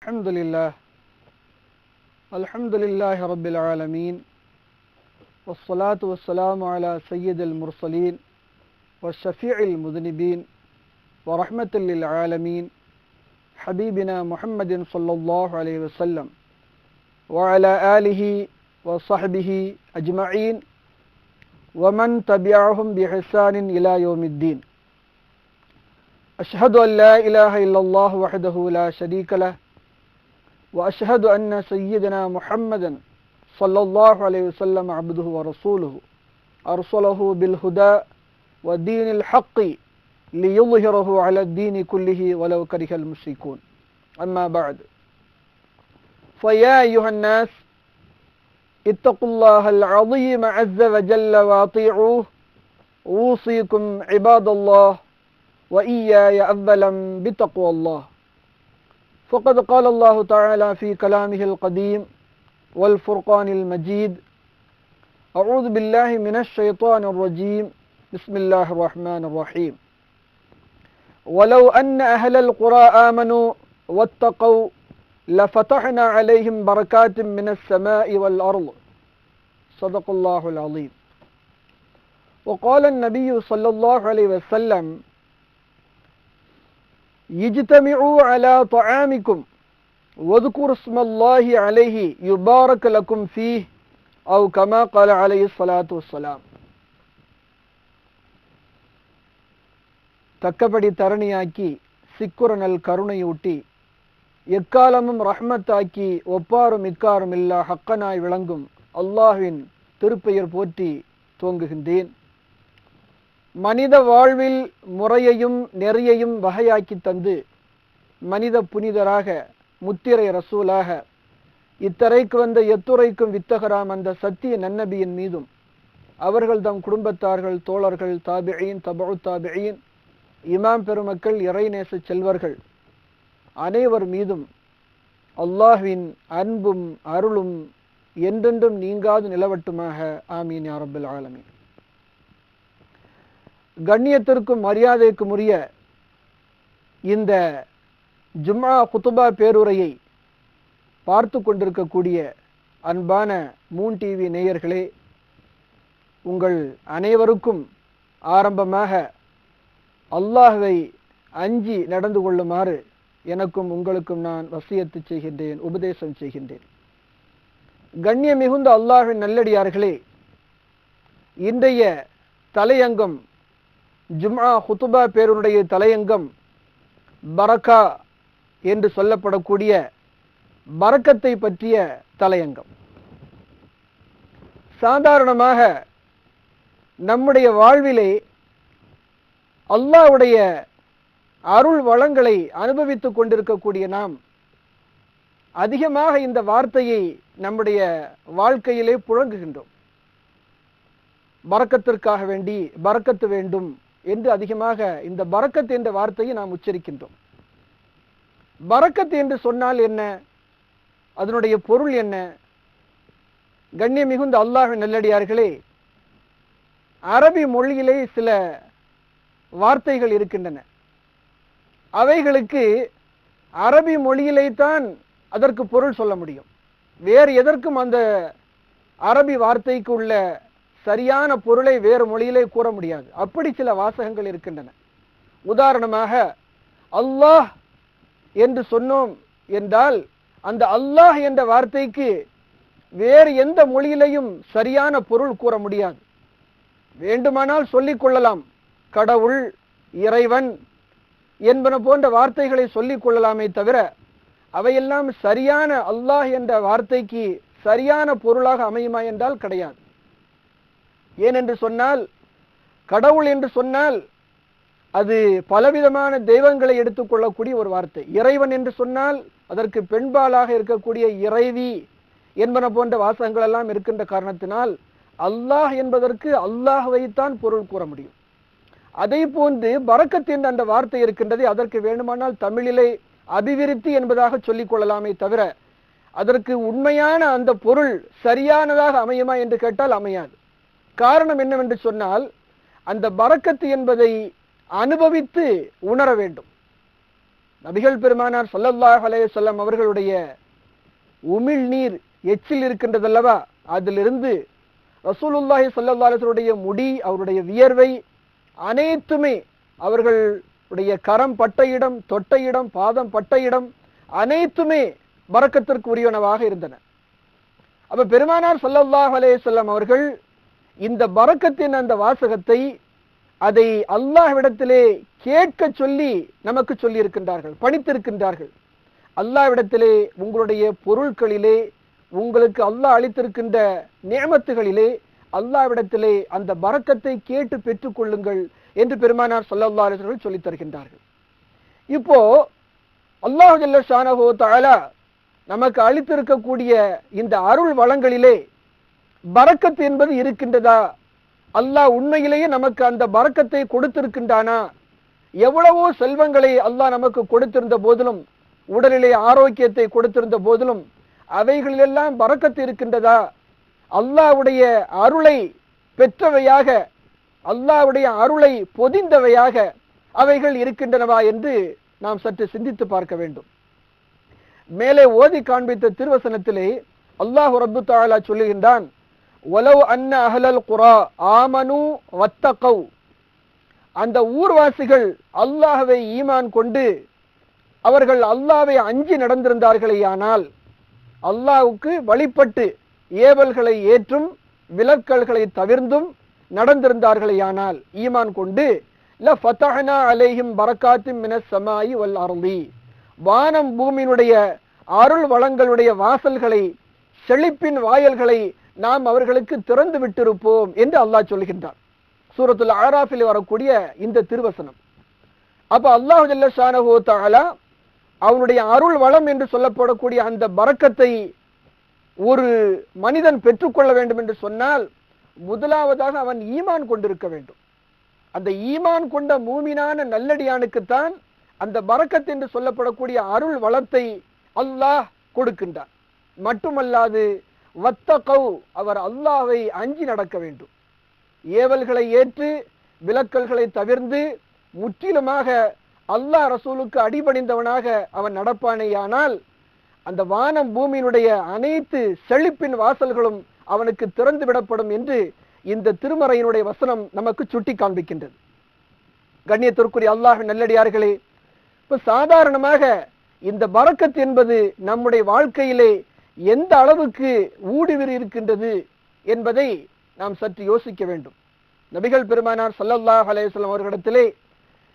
الحمد لله. الحمد لله رب العالمين. والصلاة والسلام على سيد المرسلين والشفيع المذنبين ورحمة للعالمين حبيبنا محمد صلى الله عليه وسلم وعلى آله وصحبه أجمعين ومن تبعهم بإحسان إلى يوم الدين. أشهد أن لا إله إلا الله وحده لا شريك له وأشهد أن سيدنا محمدا صلى الله عليه وسلم عبده ورسوله أرسله بالهدى ودين الحق ليظهره على الدين كله ولو كره المشركون. أما بعد فيا أيها الناس اتقوا الله العظيم عز وجل واطيعوه. أوصيكم عباد الله وإياي أولا بتقوى الله. فقد قال الله تعالى في كلامه القديم والفرقان المجيد أعوذ بالله من الشيطان الرجيم. بسم الله الرحمن الرحيم. ولو أن أهل القرى آمنوا واتقوا لفتحنا عليهم بركات من السماء والأرض. صدق الله العظيم. وقال النبي صلى الله عليه وسلم இஜ்தமிஉ அலா தொஆமிக்கும் ஒதுக்குர் ஸ்மல்லாஹி அலைஹி யுபாரக் லக்கும் ஃபீ அவ் கமா கால அலைஹி சலாத்து வசலாம் தக்கபடி தரணியாக்கி சிக்குரனல் கருணையூட்டி எக்காலமும் ரஹ்மத்தாக்கி ஒப்பாரும் இக்காரும் இல்லா ஹக்கனாய் விளங்கும் அல்லாஹின் திருப்பெயர் போற்றி தோங்குகின்றேன் மனித வாழ்வில் முறையையும் நெறியையும் வகையாக்கி தந்து மனித புனிதராக முத்திரை ரசூலாக இத்தரைக்கு வந்த எத்துறைக்கும் வித்தகராம் அந்த சத்திய நன்னபியின் மீதும் அவர்கள் தம் குடும்பத்தார்கள் தோழர்கள் தாபியின் தபு தாபியின் இமாம் பெருமக்கள் இறைநேச செல்வர்கள் அனைவர் மீதும் அல்லாஹ்வின் அன்பும் அருளும் என்றென்றும் நீங்காது நிலவட்டுமாக. ஆமீன் யாரபில் ஆலமீன். கண்ணியத்திற்கும் மரியாதைக்கும் உரிய இந்த ஜும்மா குத்துபா பேருரையை பார்த்து கொண்டிருக்கக்கூடிய அன்பான மூன் டிவி நேயர்களே உங்கள் அனைவருக்கும் ஆரம்பமாக அல்லாஹுவை அஞ்சி நடந்து கொள்ளுமாறு எனக்கும் உங்களுக்கும் நான் வசியத்து செய்கின்றேன் உபதேசம் செய்கின்றேன். கண்ணிய மிகுந்த அல்லாஹின் நல்லடியார்களே இன்றைய தலையங்கம் ஜும்ஆ ஹுத்துபா பேருடைய தலையங்கம் பரக்கா என்று சொல்லப்படக்கூடிய பரக்கத்தை பற்றிய தலையங்கம். சாதாரணமாக நம்முடைய வாழ்விலே அல்லாவுடைய அருள் வளங்களை அனுபவித்துக் கொண்டிருக்கக்கூடிய நாம் அதிகமாக இந்த வார்த்தையை நம்முடைய வாழ்க்கையிலே புழங்குகின்றோம். பறக்கத்திற்காக வேண்டி பறக்கத்து வேண்டும் என்று அதிகமாக இந்த பறக்கத் என்ற வார்த்தையை நாம் உச்சரிக்கின்றோம். பறக்கத் என்று சொன்னால் என்ன? அதனுடைய பொருள் என்ன? கண்ணிய மிகுந்த அல்லாஹ் நல்லடியார்களே அரபி மொழியிலே சில வார்த்தைகள் இருக்கின்றன. அவைகளுக்கு அரபி மொழியிலே தான் அதற்கு பொருள் சொல்ல முடியும். வேறு எதற்கும் அந்த அரபி வார்த்தைக்கு உள்ள சரியான பொருளை வேறு மொழியிலே கூற முடியாது. அப்படி சில வாசகங்கள் இருக்கின்றன. உதாரணமாக அல்லாஹ் என்று சொன்னோம் என்றால் அந்த அல்லாஹ் என்ற வார்த்தைக்கு வேறு எந்த மொழியிலையும் சரியான பொருள் கூற முடியாது. வேண்டுமானால் சொல்லிக் கொள்ளலாம். கடவுள் இறைவன் என்பன போன்ற வார்த்தைகளை சொல்லிக் கொள்ளலாமே தவிர அவையெல்லாம் சரியான அல்லாஹ் என்ற வார்த்தைக்கு சரியான பொருளாக அமையுமா என்றால் கிடையாது. ஏனென்று சொன்னால் கடவுள் என்று சொன்னால் அது பலவிதமான தெய்வங்களை எடுத்துக்கொள்ளக்கூடிய ஒரு வார்த்தை. இறைவன் என்று சொன்னால் அதற்கு பெண்பாலாக இருக்கக்கூடிய இறைவி என்பன போன்ற வாசகங்கள் எல்லாம் இருக்கின்ற காரணத்தினால் அல்லாஹ் என்பதற்கு அல்லாஹ்வைத்தான் பொருள் கூற முடியும். அதே போன்று பறக்கத் என்ற அந்த வார்த்தை இருக்கின்றது அதற்கு வேண்டுமானால் தமிழிலே அபிவிருத்தி என்பதாக சொல்லிக் கொள்ளலாமே தவிர அதற்கு உண்மையான அந்த பொருள் சரியானதாக அமையுமா என்று கேட்டால் அமையாது. காரணம் என்னவென்று சொன்னால் அந்த பறக்கத்து என்பதை அனுபவித்து உணர வேண்டும். நபிகள் பெருமானார் ஸல்லல்லாஹு அலையசல்லம் அவர்களுடைய உமிழ் நீர் எச்சில் இருக்கின்றதல்லவா? அதிலிருந்து ரசூலுல்லாஹி ஸல்லல்லாஹு முடி அவருடைய வியர்வை அனைத்துமே அவர்களுடைய கரம் பட்ட இடம் தொட்ட இடம் பாதம் பட்ட இடம் அனைத்துமே பறக்கத்திற்கு உரியனவாக இருந்தன. அப்ப பெருமானார் சல்லல்லாஹ் அலைஹி அவர்கள் இந்த பறக்கத்தின் அந்த வாசகத்தை அதை அல்லாஹ்விடத்திலே கேட்க சொல்லி நமக்கு சொல்லி இருக்கின்றார்கள் பணித்திருக்கின்றார்கள். அல்லாஹ்விடத்திலே உங்களுடைய பொருட்களிலே உங்களுக்கு அல்லாஹ் அளித்திருக்கின்ற நியமத்துகளிலே அல்லாவிடத்திலே அந்த பறக்கத்தை கேட்டு பெற்றுக்கொள்ளுங்கள் என்று பெருமானார் சொல்லல்லா அலைஹி சொல்லித் தருகின்றார்கள். இப்போ அல்லாஹ் ஷானஹோ தாலா நமக்கு அளித்திருக்கக்கூடிய இந்த அருள் வளங்களிலே பரக்கத் என்பது இருக்கின்றதா? அல்லாஹ் உண்மையிலேயே நமக்கு அந்த பறக்கத்தை கொடுத்திருக்கின்றானா? எவ்வளவோ செல்வங்களை அல்லாஹ் நமக்கு கொடுத்திருந்த போதிலும் உடலிலே ஆரோக்கியத்தை கொடுத்திருந்த போதிலும் அவைகளிலெல்லாம் பறக்கத்து இருக்கின்றதா? அல்லாவுடைய அருளை பெற்றவையாக அல்லாவுடைய அருளை பொதிந்தவையாக அவைகள் இருக்கின்றனவா என்று நாம் சற்று சிந்தித்து பார்க்க வேண்டும். மேலே ஓதி காண்பித்த திருவசனத்திலே அல்லாஹ் ரப்பு தாலா சொல்லுகின்றான் ஒலவ் அன்ன அஹலல் குரா ஆமனு வத்தகவ். அந்த ஊர்வாசிகள் அல்லாஹவை ஈமான் கொண்டு அவர்கள் அல்லாவை அஞ்சி நடந்திருந்தார்களேயானால் அல்லாவுக்கு வழிபட்டு ஏவல்களை ஏற்றும் விலக்கல்களை தவிர்ந்தும் நடந்திருந்தார்களேயானால் ஈமான் கொண்டு ல ஃபத்தஹனா அலைஹிம் பரக்காத்து மின சமாயி வல் அருளி வானம் பூமியினுடைய அருள் வளங்களுடைய வாசல்களை செழிப்பின் வாயல்களை நாம் அவர்களுக்கு திறந்து விட்டிருப்போம் என்று அல்லாஹ் சொல்கின்றான். சூரத்துல் ஆராஃபில் வரக்கூடிய இந்த திருவசனம். அப்ப அல்லாஹ் ஜல்ல ஷானஹு அவனுடைய அருள் வளம் என்று சொல்லப்படக்கூடிய அந்த பறக்கத்தை ஒரு மனிதன் பெற்றுக்கொள்ள வேண்டும் என்று சொன்னால் முதலாவதாக அவன் ஈமான் கொண்டிருக்க வேண்டும். அந்த ஈமான் கொண்ட மூமினான நல்லடியானுக்குத்தான் அந்த பறக்கத் என்று சொல்லப்படக்கூடிய அருள் வளத்தை அல்லாஹ் கொடுக்கின்றான். மட்டுமல்லாது வத்தகவ் அவர் அல்லாவை அஞ்சி நடக்க வேண்டும். ஏவல்களை ஏற்று விலக்கல்களை தவிர்ந்து முற்றிலுமாக அல்லாஹ் ரசூலுக்கு அடிபணிந்தவனாக அவன் நடப்பானேயானால் அந்த வானம் பூமியினுடைய அனைத்து செழிப்பின் வாசல்களும் அவனுக்கு திறந்து விடப்படும் என்று இந்த திருமறையினுடைய வசனம் நமக்கு சுட்டி காண்பிக்கின்றது. கண்ணியத்திற்குரிய அல்லாஹ் நல்லடியார்களே இப்ப சாதாரணமாக இந்த பறக்கத் என்பது நம்முடைய வாழ்க்கையிலே எந்த அளவுக்கு ஊடுவிரி இருக்கின்றது என்பதை நாம் சற்று யோசிக்க வேண்டும். நபிகள் பெருமானார் சல்லல்லாஹ் அலையம் அவர்களிடத்திலே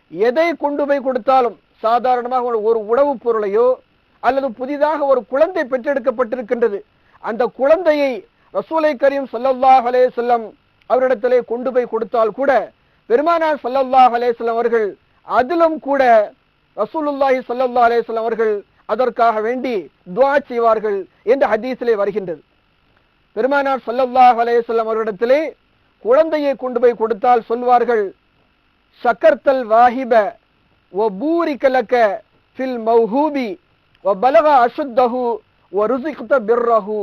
எதை கொண்டு போய் கொடுத்தாலும் சாதாரணமாக ஒரு- ஒரு உணவுப் பொருளையோ அல்லது புதிதாக ஒரு குழந்தை பெற்றெடுக்கப்பட்டிருக்கின்றது. அந்த குழந்தையை ரசூலை கரீம் சல்லல்லாஹ் அலைஹி அவரிடத்திலே கொண்டு போய் கொடுத்தால் கூட பெருமானார் சல்லல்லாஹ் அலைஹி அவர்கள் அதிலும் கூட ரசூலுல்லாஹி ஸல்லல்லாஹு அலைஹி அவர்கள் அதற்காக வேண்டி துவா செய்வார்கள் என்று ஹதீஸிலே வருகின்றது. பெருமானார் சொல்லல்லாஹ் அலையசல்லம் அவரிடத்திலே குழந்தையை கொண்டு போய் கொடுத்தால் சொல்வார்கள் சக்கர்த்தல் வாஹிப வ பூரி கலக்க ஃபில் மௌஹூபி வ பலக அசுத்தஹு வ ருசிக்த பிர்ரஹு.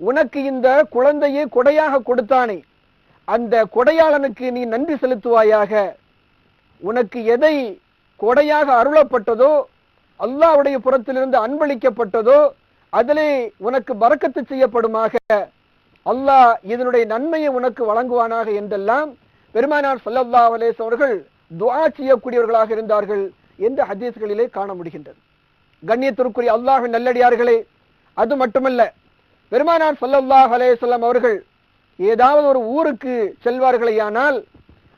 உனக்கு இந்த குழந்தையை கொடையாக கொடுத்தானே அந்த கொடையாளனுக்கு நீ நன்றி செலுத்துவாயாக. உனக்கு எதை கொடையாக அருளப்பட்டதோ அல்லாஹ்வுடைய புறத்திலிருந்து அன்பளிக்கப்பட்டதோ அதிலே உனக்கு பறக்கத்து செய்யப்படுமாக அல்லாஹ் இதனுடைய நன்மையை உனக்கு வழங்குவானாக என்றெல்லாம் பெருமானார் சல்லல்லா அலேஸ் அவர்கள் துவா செய்யக்கூடியவர்களாக இருந்தார்கள் என்று ஹதீஸ்களிலே காண முடிகின்றது. கண்ணியத்திற்குரிய அல்லாஹின் நல்லடியார்களே அது மட்டுமல்ல பெருமானார் சல்லல்லாஹ் அலேசல்லாம் அவர்கள் ஏதாவது ஒரு ஊருக்கு செல்வார்களேயானால்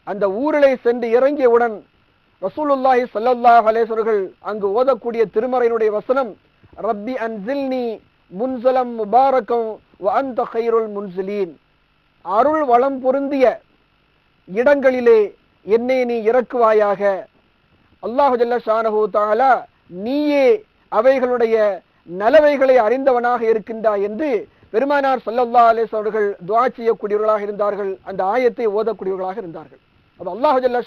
அந்த ஊரிலே சென்று இறங்கியவுடன் ரசூலுல்லாஹி சல்லல்லாஹ் அலைஹி அங்கு ஓதக்கூடிய திருமறையினுடைய வசனம் ரப்பி அன்சில்னி முன்சலம் முபாரக்கம் வ அன்த முன்சிலீன். அருள் வளம் பொருந்திய இடங்களிலே என்னை நீ இறக்குவாயாக. அல்லாஹு ஜல்ல ஷானஹு நீயே அவைகளுடைய நலவைகளை அறிந்தவனாக இருக்கின்றாய் என்று பெருமானார் சல்லல்லா அலைஹி வஸல்லம் அவர்கள் செய்யக்கூடியவர்களாக இருந்தார்கள். அந்த ஆயத்தை ஓதக்கூடியவர்களாக இருந்தார்கள். அப்போ அல்லாஹு ஜல்ல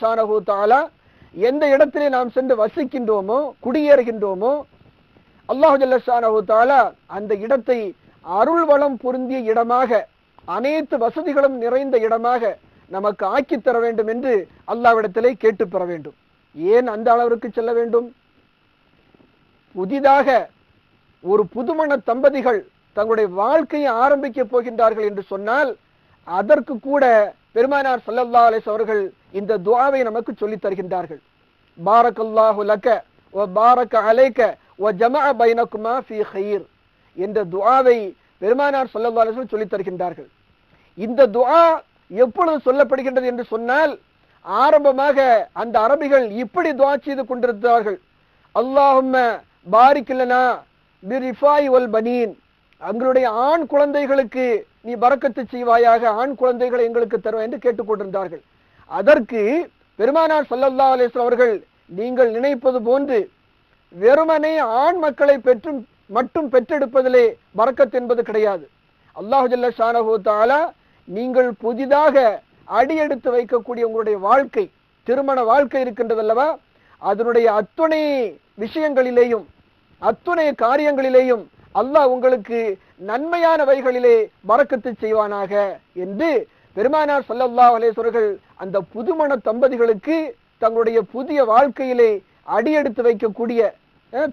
தாலா எந்த இடத்திலே நாம் சென்று வசிக்கின்றோமோ குடியேறுகின்றோமோ அல்லாஹு ஜல்ல அந்த இடத்தை அருள் வளம் பொருந்திய இடமாக அனைத்து வசதிகளும் நிறைந்த இடமாக நமக்கு ஆக்கி தர வேண்டும் என்று அல்லாவிடத்திலே கேட்டு பெற வேண்டும். ஏன் அந்த அளவிற்கு செல்ல வேண்டும்? புதிதாக ஒரு புதுமண தம்பதிகள் தங்களுடைய வாழ்க்கையை ஆரம்பிக்க போகின்றார்கள் என்று சொன்னால் அதற்கு கூட பெருமானார் சல்லல்லா அலேஸ் அவர்கள் இந்த துவாவை நமக்கு சொல்லித் தருகின்றார்கள். பாரக்கல்லாஹு லக்க வ பாரக அலைக்க வ ஜமா பைனகுமா ஃபி கைர் என்ற துவாவை பெருமானார் சல்லல்லா அலைஹி சொல்லி சொல்லித் தருகின்றார்கள். இந்த துவா எப்பொழுது சொல்லப்படுகின்றது என்று சொன்னால் ஆரம்பமாக அந்த அரபிகள் இப்படி துவா செய்து கொண்டிருந்தார்கள். அல்லாஹும்ம பாரிக்கில்லனா பிரிஃபாய் வல் பனீன். அவங்களுடைய ஆண் குழந்தைகளுக்கு நீ பறக்கத்து செய்வாயாக ஆண் குழந்தைகளை எங்களுக்கு தரும் என்று கேட்டுக்கொண்டிருந்தார்கள் அதற்கு பெருமானார் சல்லல்லா அலைஹி அவர்கள் நீங்கள் நினைப்பது போன்று வெறுமனே ஆண் மக்களை பெற்றும் மட்டும் பெற்றெடுப்பதிலே பறக்கத் என்பது கிடையாது. அல்லாஹுல்ல ஜல்ல தாலா நீங்கள் புதிதாக அடியெடுத்து வைக்கக்கூடிய உங்களுடைய வாழ்க்கை திருமண வாழ்க்கை இருக்கின்றதல்லவா? அதனுடைய அத்துணை விஷயங்களிலேயும் அத்துணை காரியங்களிலேயும் அல்லாஹ் உங்களுக்கு நன்மையான வகைகளிலே பறக்கத்து செய்வானாக என்று பெருமானார் ஸல்லல்லாஹு அலைஹி அந்த புதுமண தம்பதிகளுக்கு தங்களுடைய புதிய வாழ்க்கையிலே அடியெடுத்து வைக்கக்கூடிய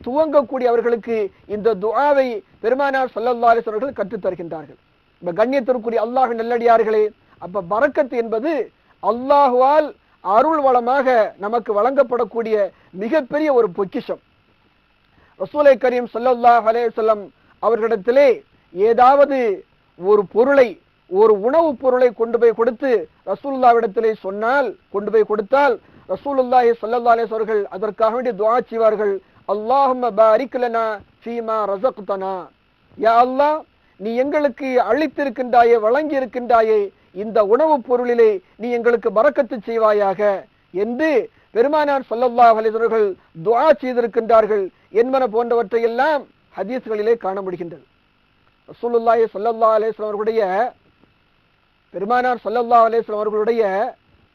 துவங்கக்கூடிய அவர்களுக்கு இந்த துஆவை பெருமானார் ஸல்லல்லாஹு அலைஹி கற்றுத் தருகின்றார்கள். இப்ப கண்ணியத்திற்குரிய அல்லாஹ் நல்லடியார்களே அப்ப பறக்கத்து என்பது அல்லாஹுவால் அருள் வளமாக நமக்கு வழங்கப்படக்கூடிய மிகப்பெரிய ஒரு பொக்கிஷம். ரசூலை கரீம் ஸல்லல்லாஹு அலேசல்லம் அவர்களிடத்திலே ஏதாவது ஒரு பொருளை ஒரு உணவுப் பொருளை கொண்டு போய் கொடுத்து ரசூலுல்லாவிடத்திலே சொன்னால் கொண்டு போய் கொடுத்தால் ரசூலுல்லாஹி சல்லல்லா அலைஹி அவர்கள் அதற்காக வேண்டி துவா செய்வார்கள். அல்லாஹும் பாரிக்கலனா சீமா ஃபீமா யா அல்லாஹ் நீ எங்களுக்கு அளித்திருக்கின்றாயே வழங்கி இருக்கின்றாயே இந்த உணவுப் பொருளிலே நீ எங்களுக்கு பறக்கத்து செய்வாயாக என்று பெருமானார் சொல்லல்லா அலைஹி துவா செய்திருக்கின்றார்கள் என்பன போன்றவற்றை எல்லாம் ஹதீஸ்களிலே காண முடிகின்றது. ரசூலுல்லாஹி சல்லல்லா அலேஸ்லாம் அவர்களுடைய பெருமானார் ஸல்லல்லாஹு அலேஸ்லாம் அவர்களுடைய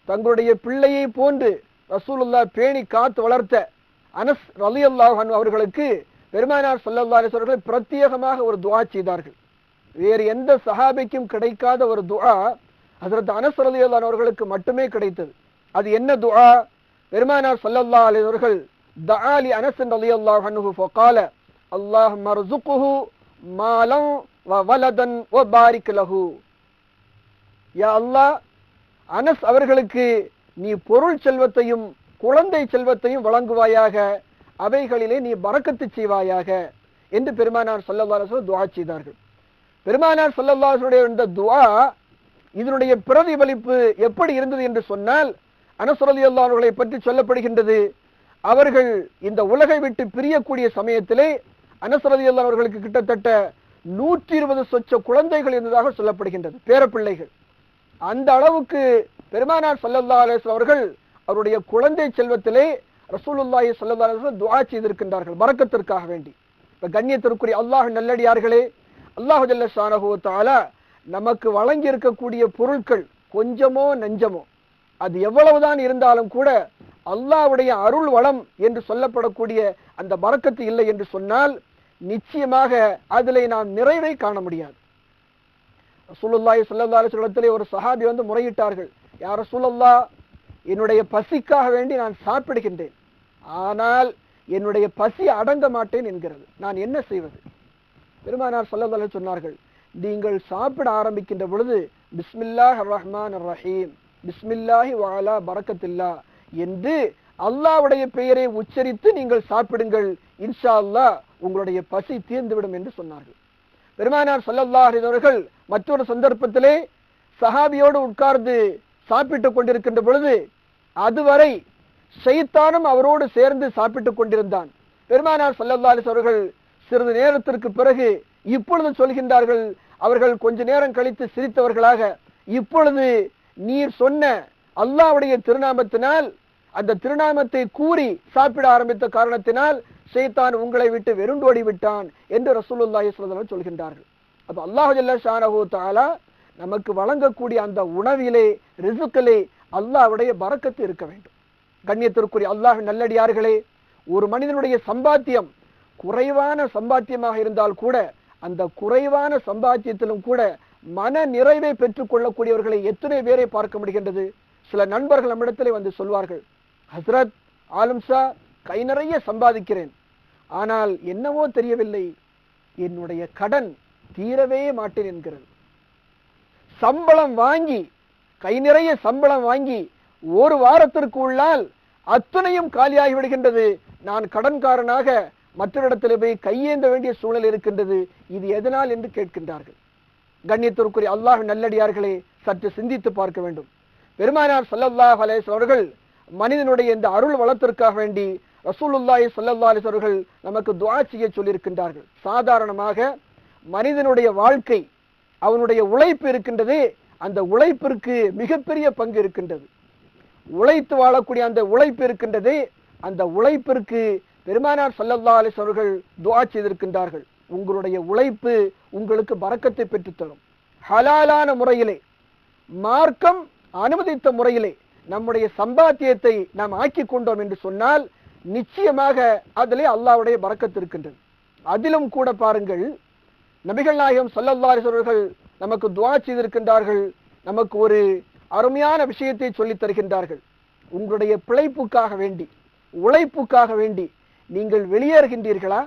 தங்களுடைய பிள்ளையை போன்று ரசூலுல்லா பேணி காத்து வளர்த்த அனஸ் ரலியல்லாஹு அல்லாஹன் அவர்களுக்கு பெருமானார் சல்லல்லா அலைஹி அவர்கள் பிரத்யேகமாக ஒரு துவா செய்தார்கள். வேறு எந்த சஹாபிக்கும் கிடைக்காத ஒரு துவா அதற்கு அனஸ் ரலியல்லாஹு அல்லான் அவர்களுக்கு மட்டுமே கிடைத்தது. அது என்ன துவா பெருமானார் ஸல்லல்லாஹு அலைஹி அவர்கள் தஆலி அனஸ் ரலியல்லாஹு அன்ஹு ஃபகால அல்லாஹும்ம மாலம் வ வலதன் ஓ பாரிக் லஹு. யா அல்லாஹ் அனஸ் அவர்களுக்கு நீ பொருள் செல்வத்தையும் குழந்தை செல்வத்தையும் வழங்குவாயாக அவைகளிலே நீ பறக்கத்து செய்வாயாக என்று பெருமானார் ஸல்லல்லாஹு துவா செய்தார்கள். பெருமானார் ஸல்லல்லாஹு இந்த துவா இதனுடைய பிரதிபலிப்பு எப்படி இருந்தது என்று சொன்னால் அனசுரலி ரலியல்லாஹு பற்றி சொல்லப்படுகின்றது அவர்கள் இந்த உலகை விட்டு பிரியக்கூடிய சமயத்திலே அனசரதி ரலியல்லாஹு அவர்களுக்கு கிட்டத்தட்ட நூற்றி இருபது சொச்ச குழந்தைகள் இருந்ததாக சொல்லப்படுகின்றது பேரப்பிள்ளைகள். அந்த அளவுக்கு பெருமானார் சல்லல்லா அலைஹி அவர்கள் அவருடைய குழந்தை செல்வத்திலே ரசூலுல்லாஹி சல்லா அலைஹி துவா செய்திருக்கின்றார்கள் பரக்கத்திற்காக வேண்டி. இப்போ கண்ணியத்திற்குரிய அல்லாஹ் நல்லடியார்களே அல்லாஹு ஜல்ல ஷானஹு நமக்கு வழங்கி இருக்கக்கூடிய பொருட்கள் கொஞ்சமோ நஞ்சமோ அது எவ்வளவுதான் இருந்தாலும் கூட அல்லாஹ்வுடைய அருள் வளம் என்று சொல்லப்படக்கூடிய அந்த பரக்கத்து இல்லை என்று சொன்னால் நிச்சயமாக அதில் நாம் நிறைவை காண முடியாது. ரசூலுல்லாய் ஸல்லல்லாஹு அலைஹி ஒரு சஹாபி வந்து முறையிட்டார்கள். யார் ரசூலல்லா என்னுடைய பசிக்காக வேண்டி நான் சாப்பிடுகின்றேன். ஆனால் என்னுடைய பசி அடங்க மாட்டேன் என்கிறது. நான் என்ன செய்வது? பெருமானார் ஸல்லல்லாஹு சொன்னார்கள் நீங்கள் சாப்பிட ஆரம்பிக்கின்ற பொழுது பிஸ்மில்லாஹ் ரஹ்மான் ரஹீம் பிஸ்மில்லாஹி வாலா பரக்கத்தில்லா என்று அல்லாஹ்வுடைய பெயரை உச்சரித்து நீங்கள் சாப்பிடுங்கள் இன்ஷா அல்லாஹ். உங்களுடைய பசி தீர்ந்துவிடும் என்று சொன்னார்கள். பெருமானார் சொல்லல்லாஹர்கள் அவர்கள் மற்றொரு சந்தர்ப்பத்திலே சஹாபியோடு உட்கார்ந்து சாப்பிட்டுக் கொண்டிருக்கின்ற பொழுது அதுவரை ஷைத்தானும் அவரோடு சேர்ந்து சாப்பிட்டுக் கொண்டிருந்தான். பெருமானார் ஸல்லல்லாஹு அவர்கள் சிறிது நேரத்திற்கு பிறகு இப்பொழுது சொல்கின்றார்கள் அவர்கள் கொஞ்ச நேரம் கழித்து சிரித்தவர்களாக இப்பொழுது நீர் சொன்ன அல்லாவுடைய திருநாமத்தினால் அந்த திருநாமத்தை கூறி சாப்பிட ஆரம்பித்த காரணத்தினால் ஷைத்தான் உங்களை விட்டு வெருண்டோடி விட்டான் என்று ரசூலுல்லாஹி ஸல்லல்லாஹு சொல்கின்றார்கள். அப்போ அல்லாஹ் ஷானஹூ தாலா நமக்கு வழங்கக்கூடிய அந்த உணவிலே ரிசுக்கிலே அல்லாஹ்வுடைய பறக்கத்து இருக்க வேண்டும். கண்ணியத்திற்குரிய அல்லாஹ் நல்லடியார்களே ஒரு மனிதனுடைய சம்பாத்தியம் குறைவான சம்பாத்தியமாக இருந்தால் கூட அந்த குறைவான சம்பாத்தியத்திலும் கூட மன நிறைவை பெற்றுக் கொள்ளக்கூடியவர்களை எத்தனை பேரை பார்க்க முடிகின்றது? சில நண்பர்கள் நம்மிடத்திலே வந்து சொல்வார்கள் ஹஸ்ரத் ஆலம்சா கை நிறைய சம்பாதிக்கிறேன். ஆனால் என்னவோ தெரியவில்லை என்னுடைய கடன் தீரவே மாட்டேன் என்கிறது. சம்பளம் வாங்கி கை நிறைய சம்பளம் வாங்கி ஒரு வாரத்திற்கு உள்ளால் அத்தனையும் காலியாகி விடுகின்றது. நான் கடன்காரனாக மற்றொரிடத்தில் போய் கையேந்த வேண்டிய சூழல் இருக்கின்றது. இது எதனால் என்று கேட்கின்றார்கள். கண்ணியத்திற்குரிய அல்லாஹ் நல்லடியார்களே சற்று சிந்தித்து பார்க்க வேண்டும். பெருமானார் ஸல்லல்லாஹு அலேஸ் அவர்கள் மனிதனுடைய இந்த அருள் வளத்திற்காக வேண்டி ரசூலுல்லாஹி ஸல்லல்லாஹு அவர்கள் நமக்கு துவா செய்ய சொல்லியிருக்கின்றார்கள். சாதாரணமாக மனிதனுடைய வாழ்க்கை அவனுடைய உழைப்பு இருக்கின்றதே அந்த உழைப்பிற்கு மிகப்பெரிய பங்கு இருக்கின்றது. உழைத்து வாழக்கூடிய அந்த உழைப்பு இருக்கின்றதே அந்த உழைப்பிற்கு பெருமானார் சல்லல்லா அலிஸ் அவர்கள் துவா செய்திருக்கின்றார்கள். உங்களுடைய உழைப்பு உங்களுக்கு பறக்கத்தை பெற்றுத்தரும். ஹலாலான முறையிலே மார்க்கம் அனுமதித்த முறையிலே நம்முடைய சம்பாத்தியத்தை நாம் ஆக்கி கொண்டோம் என்று சொன்னால் நிச்சயமாக அதிலே அல்லாவுடைய பறக்கத்து இருக்கின்றது. அதிலும் கூட பாருங்கள் நபிகள் நாயகம் ஸல்லல்லாஹு நமக்கு துவா செய்திருக்கின்றார்கள் நமக்கு ஒரு அருமையான விஷயத்தை சொல்லித் தருகின்றார்கள். உங்களுடைய பிழைப்புக்காக வேண்டி உழைப்புக்காக வேண்டி நீங்கள் வெளியேறுகின்றீர்களா?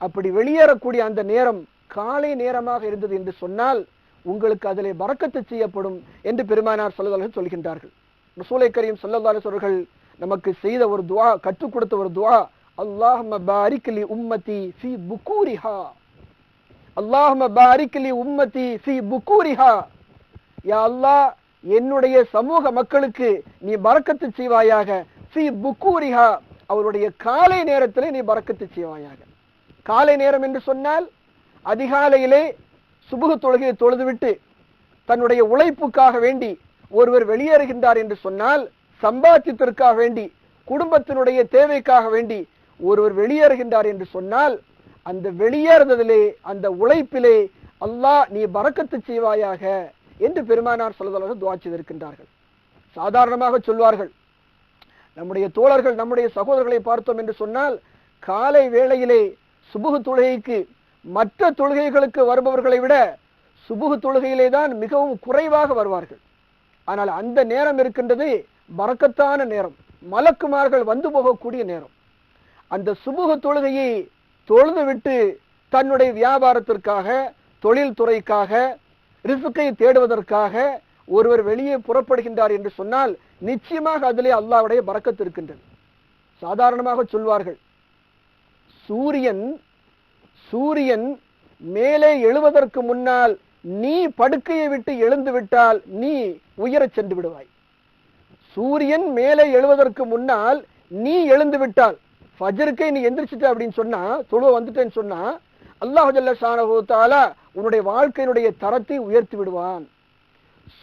அப்படி வெளியேறக்கூடிய அந்த நேரம் காலை நேரமாக இருந்தது என்று சொன்னால் உங்களுக்கு அதிலே பறக்கத்து செய்யப்படும் என்று பெருமானார் சொல்லதார்கள் சொல்கின்றார்கள். ரசூலை கரீம் ஸல்லல்லாஹு நமக்கு செய்த ஒரு துவா கற்றுக் கொடுத்த ஒரு துவா. அல்லாஹம பாரிக்கலி உம்மதி சி புகூரிஹா. அல்லாஹம பாரிக்கலி உம்மதி சி புகூரிஹா. யா அல்லாஹ் என்னுடைய சமூக மக்களுக்கு நீ பறக்கத்து செய்வாயாக. சி புகூரிஹா. அவருடைய காலை நேரத்திலே நீ பறக்கத்து செய்வாயாக. காலை நேரம் என்று சொன்னால் அதிகாலையிலே சுபுக தொழுகையை தொழுதுவிட்டு தன்னுடைய உழைப்புக்காக வேண்டி ஒருவர் வெளியேறுகின்றார் என்று சொன்னால் சம்பாத்தியத்திற்காக வேண்டி குடும்பத்தினுடைய தேவைக்காக வேண்டி ஒருவர் வெளியேறுகின்றார் என்று சொன்னால் அந்த வெளியேறுதலிலே அந்த உழைப்பிலே அல்லாஹ் நீ பறக்கத்து செய்வாயாக என்று பெருமானார் சொல்வதாக துவா செய்திருக்கின்றார்கள். சாதாரணமாக சொல்வார்கள் நம்முடைய தோழர்கள் நம்முடைய சகோதரர்களை பார்த்தோம் என்று சொன்னால் காலை வேளையிலே சுபுகு தொழுகைக்கு மற்ற தொழுகைகளுக்கு வருபவர்களை விட சுபுகு தொழுகையிலே தான் மிகவும் குறைவாக வருவார்கள். ஆனால் அந்த நேரம் இருக்கின்றது பறக்கத்தான நேரம் மலக்குமார்கள் வந்து போகக்கூடிய நேரம். அந்த சுமூக தொழுகையை தொழுது விட்டு தன்னுடைய வியாபாரத்திற்காக தொழில் துறைக்காக ரிசுக்கை தேடுவதற்காக ஒருவர் வெளியே புறப்படுகின்றார் என்று சொன்னால் நிச்சயமாக அதிலே அல்லாவுடைய பறக்கத்து இருக்கின்றது. சாதாரணமாக சொல்வார்கள் சூரியன் சூரியன் மேலே எழுவதற்கு முன்னால் நீ படுக்கையை விட்டு எழுந்து விட்டால் நீ உயரச் சென்று விடுவாய். சூரியன் மேலே எழுவதற்கு முன்னால் நீ எழுந்து விட்டால். ஃபஜருக்கே நீ எந்திரிச்சிட்ட அப்படின்னு சொன்னா தொழுவ வந்துட்டேன்னு சொன்னா அல்லாஹ் ஜல்ல உன்னுடைய வாழ்க்கையினுடைய தரத்தை உயர்த்தி விடுவான்.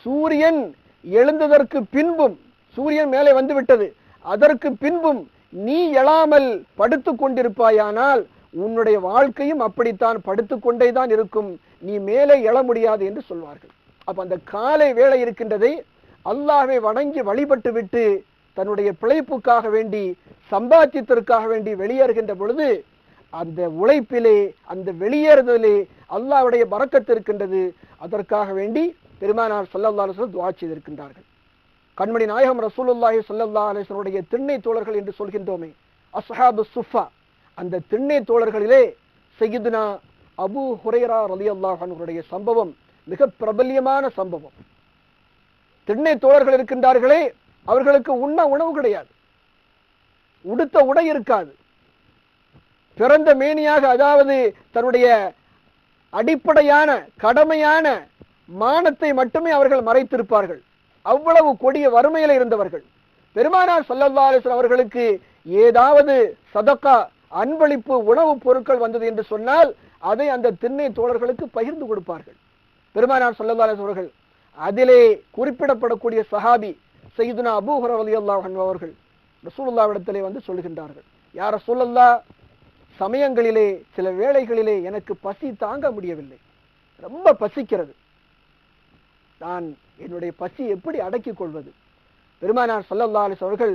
சூரியன் எழுந்ததற்கு பின்பும் சூரியன் மேலே வந்து விட்டது அதற்கு பின்பும் நீ எழாமல் படுத்து கொண்டிருப்பாயானால் உன்னுடைய வாழ்க்கையும் அப்படித்தான் படுத்துக்கொண்டே தான் இருக்கும். நீ மேலே எழ முடியாது என்று சொல்வார்கள். அப்ப அந்த காலை வேலை இருக்கின்றதை அல்லாஹை வணங்கி வழிபட்டு விட்டு தன்னுடைய பிழைப்புக்காக வேண்டி சம்பாத்தியத்திற்காக வேண்டி வெளியேறுகின்ற பொழுது அந்த உழைப்பிலே அந்த வெளியேறுதலே அல்லாவுடைய பறக்கத்து இருக்கின்றது. அதற்காக வேண்டி பெருமானார் சல்லல்லாஹ் துவா செய்திருக்கின்றார்கள். கண்மணி நாயகம் ரசூலுல்லாஹி சல்லல்லா அலைஹி திண்ணை தோழர்கள் என்று சொல்கின்றோமே அஸ்ஹாபு சுஃபா. அந்த திண்ணை தோழர்களிலே செய்யுதுனா அபு ஹுரைரா ரலியல்லாஹு அல்லாஹனுடைய சம்பவம் மிக பிரபல்யமான சம்பவம். திண்ணை தோழர்கள் இருக்கின்றார்களே அவர்களுக்கு உண்ண உணவு கிடையாது. உடுத்த உடை இருக்காது. பிறந்த மேனியாக அதாவது தன்னுடைய அடிப்படையான கடமையான மானத்தை மட்டுமே அவர்கள் மறைத்திருப்பார்கள். அவ்வளவு கொடிய வறுமையில இருந்தவர்கள். பெருமானார் ஸல்லல்லாஹு அவர்களுக்கு ஏதாவது சதக்கா அன்பளிப்பு உணவுப் பொருட்கள் வந்தது என்று சொன்னால் அதை அந்த திண்ணை தோழர்களுக்கு பகிர்ந்து கொடுப்பார்கள். பெருமானார் ஸல்லல்லாஹு அவர்கள் அதிலே குறிப்பிடப்படக்கூடிய சஹாபி செய்துனா அபூஹர் அலி அல்லாஹன் அவர்கள் ரசூலுல்லாவிடத்திலே வந்து சொல்லுகின்றார்கள் யார சூழல்லா சமயங்களிலே சில வேளைகளிலே எனக்கு பசி தாங்க முடியவில்லை. ரொம்ப பசிக்கிறது. நான் என்னுடைய பசி எப்படி அடக்கிக் கொள்வது? பெருமானார் சல்லல்லா அலிஸ் அவர்கள்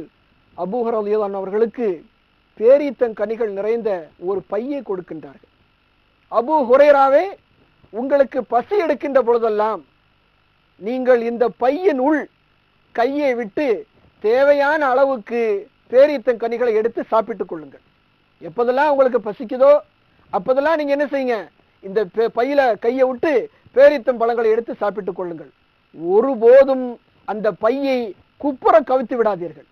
அபூ ஹுரைரா அவர்களுக்கு அன்ஹு அவர்களுக்கு நிறைந்த ஒரு பையை கொடுக்கின்றார்கள். அபு ஹுரேராவே உங்களுக்கு பசி எடுக்கின்ற பொழுதெல்லாம் நீங்கள் இந்த பையின் உள் கையை விட்டு தேவையான அளவுக்கு பேரீத்தங்கனிகளை எடுத்து சாப்பிட்டுக் கொள்ளுங்கள். எப்போதெல்லாம் உங்களுக்கு பசிக்குதோ அப்போதெல்லாம் நீங்கள் என்ன செய்யுங்க? இந்த பே- பையில கையை விட்டு பேரித்தம் பழங்களை எடுத்து சாப்பிட்டுக் கொள்ளுங்கள். ஒருபோதும் அந்த பையை குப்புற கவித்து விடாதீர்கள்.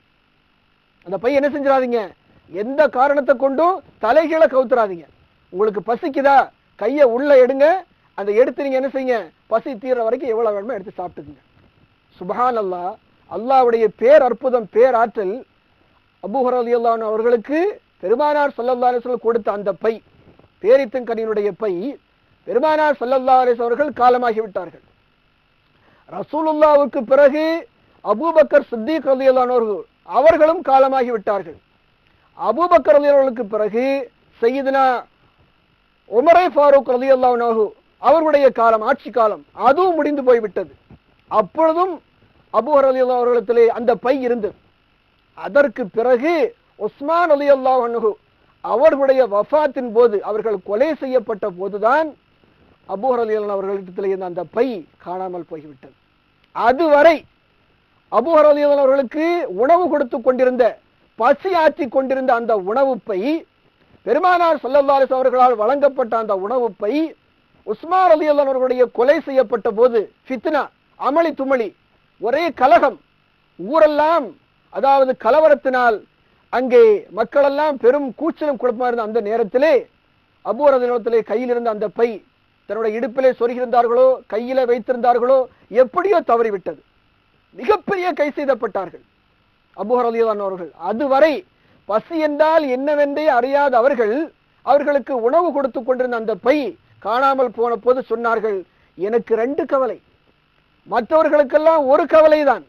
அந்த பையன் என்ன செஞ்சிடாதீங்க? எந்த காரணத்தை கொண்டும் தலைகீழ கவுத்துறாதீங்க. உங்களுக்கு பசிக்குதா? கையை உள்ள எடுங்க. அந்த எடுத்து நீங்கள் என்ன செய்யுங்க? பசி தீர்ற வரைக்கும் எவ்வளோ வேணுமோ எடுத்து சாப்பிட்டுக்குங்க. சுபஹான் அல்லாஹ் அல்லாஹ்வுடைய பேர் அற்புதம் பேராற்றல் அலி அல்லான் அவர்களுக்கு பெருமானார் சல்லல்லா அலிஸ்வல் கொடுத்த அந்த பை பேரித்தங்கனியினுடைய பை பெருமானார் சல்லல்லா அலிஸ் அவர்கள் காலமாகி விட்டார்கள் ரசூலுல்லாவுக்கு பிறகு அபூபக்கர் சித்திக் அலி அல்லானவர்கள் அவர்களும் காலமாகி விட்டார்கள் அலி அவர்களுக்கு பிறகு சையதுனா உமரை ஃபாரூக் ரலியல்லாஹு அன்ஹு அவருடைய காலம் ஆட்சி காலம் அதுவும் முடிந்து போய்விட்டது. அப்பொழுதும் அபுஹர் அலி அல்லா அவர்களிடத்திலே அந்த பை இருந்தது. அதற்கு பிறகு உஸ்மான் அலி அன்ஹு அவர்களுடைய வஃபாத்தின் போது அவர்கள் கொலை செய்யப்பட்ட போதுதான் அபுஹர் அலி அல்லா அவர்களிடத்திலே இருந்த அந்த பை காணாமல் போய்விட்டது. அதுவரை அபுஹர் அலி அல்லா அவர்களுக்கு உணவு கொடுத்து கொண்டிருந்த பசி ஆற்றி கொண்டிருந்த அந்த உணவு பை பெருமானார் ஸல்லல்லாஹு அவர்களால் வழங்கப்பட்ட அந்த உணவு பை உஸ்மான் ரலியல்லாஹு அவர்களுடைய கொலை செய்யப்பட்ட போது ஃபித்னா அமளி துமளி ஒரே கலகம் ஊரெல்லாம் அதாவது கலவரத்தினால் அங்கே மக்களெல்லாம் பெரும் கூச்சலும் குழப்பமா இருந்த அந்த நேரத்திலே அபூரத நிலத்திலே கையில் இருந்த அந்த பை தன்னுடைய இடுப்பிலே சொருகியிருந்தார்களோ கையில வைத்திருந்தார்களோ எப்படியோ தவறிவிட்டது. மிகப்பெரிய கை செய்தப்பட்டார்கள் அபூஹர் ரலியல்லாஹு அவர்கள். அதுவரை பசி என்றால் என்னவென்றே அறியாத அவர்கள் அவர்களுக்கு உணவு கொடுத்து கொண்டிருந்த அந்த பை காணாமல் போன போது சொன்னார்கள் எனக்கு ரெண்டு கவலை. மற்றவர்களுக்கெல்லாம் ஒரு கவலைதான்.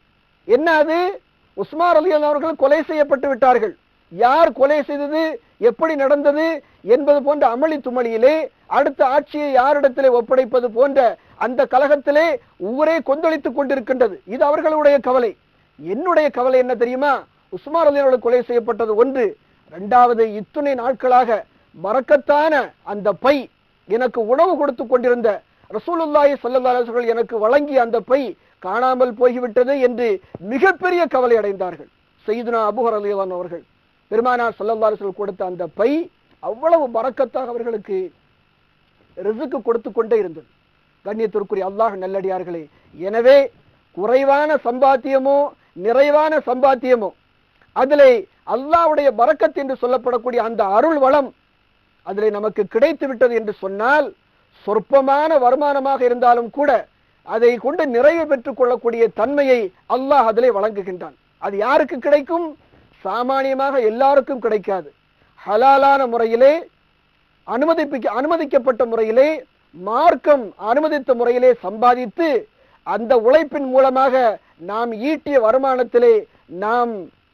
என்ன அது? உஸ்மார் அலி அவர்கள் கொலை செய்யப்பட்டு விட்டார்கள். யார் கொலை செய்தது? எப்படி நடந்தது? என்பது போன்ற அமளி துமளியிலே அடுத்த ஆட்சியை யாரிடத்திலே ஒப்படைப்பது போன்ற அந்த கலகத்திலே ஊரே கொந்தளித்துக் கொண்டிருக்கின்றது. இது அவர்களுடைய கவலை. என்னுடைய கவலை என்ன தெரியுமா? உஸ்மார் அலி அவர்கள் கொலை செய்யப்பட்டது ஒன்று. இரண்டாவது இத்துணை நாட்களாக மறக்கத்தான அந்த பை எனக்கு உணவு கொடுத்து கொண்டிருந்த ரசூலுல்லாஹி ஸல்லல்லாஹு எனக்கு வழங்கிய அந்த பை காணாமல் போய்விட்டது என்று மிகப்பெரிய கவலை அடைந்தார்கள். செய்துனா அபுஹர் அலிவான் அவர்கள் பெருமானார் ஸல்லல்லாஹு கொடுத்த அந்த பை அவ்வளவு மறக்கத்தாக அவர்களுக்கு ரிசுக்கு கொடுத்து கொண்டே இருந்தது. கண்ணியத்திற்குரிய அல்லாஹ் நல்லடியார்களே எனவே குறைவான சம்பாத்தியமோ நிறைவான சம்பாத்தியமோ அதிலே அல்லாவுடைய பறக்கத் என்று சொல்லப்படக்கூடிய அந்த அருள் வளம் அதில் நமக்கு கிடைத்து விட்டது என்று சொன்னால் சொற்பமான வருமானமாக இருந்தாலும் கூட அதை கொண்டு நிறைவு பெற்றுக் கொள்ளக்கூடிய தன்மையை அல்லாஹ் அதிலே வழங்குகின்றான். அது யாருக்கு கிடைக்கும்? சாமானியமாக எல்லாருக்கும் கிடைக்காது. ஹலாலான முறையிலே அனுமதிப்பிக்க அனுமதிக்கப்பட்ட முறையிலே மார்க்கம் அனுமதித்த முறையிலே சம்பாதித்து அந்த உழைப்பின் மூலமாக நாம் ஈட்டிய வருமானத்திலே நாம்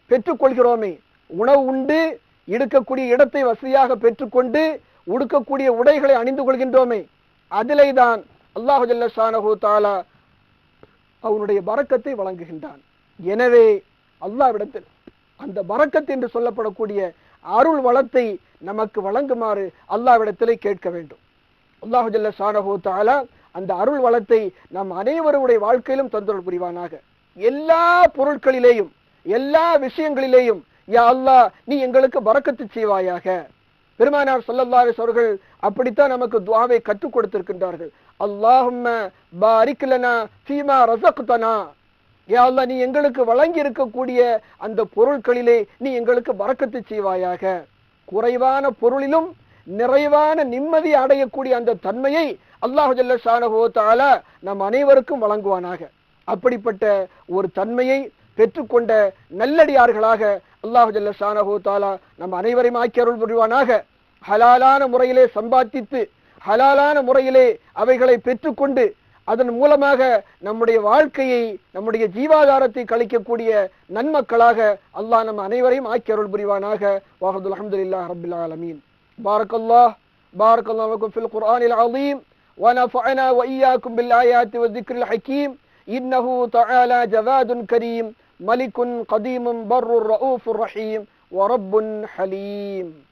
பெற்றுக்கொள்கிறோமே உணவு உண்டு எடுக்கக்கூடிய இடத்தை வசதியாக பெற்றுக்கொண்டு உடுக்கக்கூடிய உடைகளை அணிந்து கொள்கின்றோமே அதிலே தான் அல்லாஹு ஜல்ல தாலா அவனுடைய வரக்கத்தை வழங்குகின்றான். எனவே அல்லாவிடத்தில் அந்த பரக்கத் என்று சொல்லப்படக்கூடிய அருள் வளத்தை நமக்கு வழங்குமாறு அல்லாவிடத்திலே கேட்க வேண்டும். அல்லாஹு ஜல்ல தாலா அந்த அருள் வளத்தை நம் அனைவருடைய வாழ்க்கையிலும் தந்தொருள் புரிவானாக. எல்லா பொருட்களிலேயும் எல்லா விஷயங்களிலேயும் யா அல்லாஹ் நீ எங்களுக்கு பரக்கத்து செய்வாயாக. பெருமானார் ஸல்லல்லாஹு அவர்கள் அப்படித்தான் நமக்கு துவாவை கற்றுக் கொடுத்திருக்கின்றார்கள். அல்லாஹும்ம பாரிக்கலனா சீமா ஃபீமா யா அல்லாஹ் நீ எங்களுக்கு வழங்கி இருக்கக்கூடிய அந்த பொருட்களிலே நீ எங்களுக்கு பரக்கத்து செய்வாயாக. குறைவான பொருளிலும் நிறைவான நிம்மதி அடையக்கூடிய அந்த தன்மையை அல்லாஹு ஜல்ல ஷானஹு தஆலா நம் அனைவருக்கும் வழங்குவானாக. அப்படிப்பட்ட ஒரு தன்மையை பெற்றுக்கொண்ட நல்லடியார்களாக அல்லாஹு ஜல்ல ஷானஹு தஆலா நம் அனைவரையும் ஆக்கி அருள் புரிவானாக ஹலாலான முறையிலே சம்பாதித்து ஹலாலான முறையிலே அவைகளை பெற்றுக்கொண்டு அதன் மூலமாக நம்முடைய வாழ்க்கையை நம்முடைய ஜீவாதாரத்தை கழிக்கக்கூடிய நன்மக்களாக அல்லாஹ் நம் அனைவரையும் ஆக்கி அருள் புரிவானாக வாஹதுல் அஹமதுல்லாஹ் ரபில் ஆலமீன் بارك الله بارك الله لكم في القرآن العظيم ونفعنا وإياكم بالآيات والذكر الحكيم إنه تعالى جواد كريم ملك قديم بر رؤوف رحيم ورب حليم.